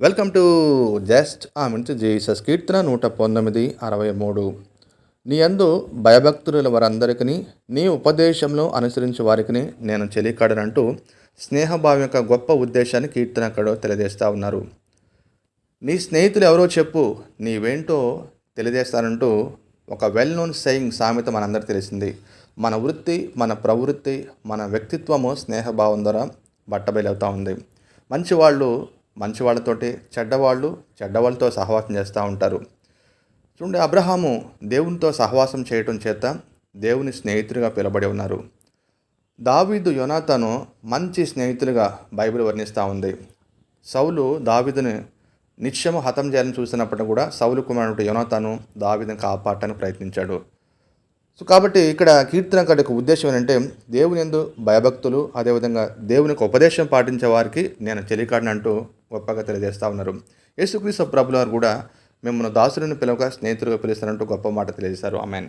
Welcome to just ఆ మించి Jesus కీర్తన నూట పంతొమ్మిది అరవై మూడు. నీ అందు భయభక్తుల వారందరికీ నీ ఉపదేశంలో అనుసరించే వారికి నేను చెలికాడనంటూ స్నేహభావం యొక్క గొప్ప ఉద్దేశాన్ని కీర్తనకాడు తెలియజేస్తూ ఉన్నారు. నీ స్నేహితులు ఎవరో చెప్పు నీవేంటో తెలియజేస్తానంటూ ఒక వెల్ నోన్ సెయింగ్ సామెత మనందరికీ తెలిసింది. మన వృత్తి మన ప్రవృత్తి మన వ్యక్తిత్వము స్నేహభావం ద్వారా బట్టబయలవుతూ ఉంది. మంచివాళ్ళు మంచి వాళ్ళతోటి చెడ్డవాళ్ళు చెడ్డవాళ్ళతో సహవాసం చేస్తూ ఉంటారు. చూడండి అబ్రహాము దేవునితో సహవాసం చేయటం చేత దేవుని స్నేహితుడిగా పిలబడి ఉన్నారు. దావీదు యోనాతాను మంచి స్నేహితులుగా బైబిల్ వర్ణిస్తూ ఉంది. సౌలు దావీదుని నిత్యము హతం చేయాలని చూసినప్పుడు కూడా సౌలు కుమారుడు యోనాతాను దావీదుని కాపాడటానికి ప్రయత్నించాడు. సో కాబట్టి ఇక్కడ కీర్తనకాడి యొక్క ఉద్దేశం ఏంటంటే దేవుని ఎందు భయభక్తులు అదేవిధంగా దేవునికి ఉపదేశం పాటించే వారికి నేను చెలికాడినంటూ గొప్పగా తెలియజేస్తూ ఉన్నారు. యేసుక్రీస్తు ప్రభుల కూడా మిమ్మల్ని దాసులను పిలవగా స్నేహితులుగా పిలుస్తారంటూ గొప్ప మాట తెలియజేశారు. ఆమెన్.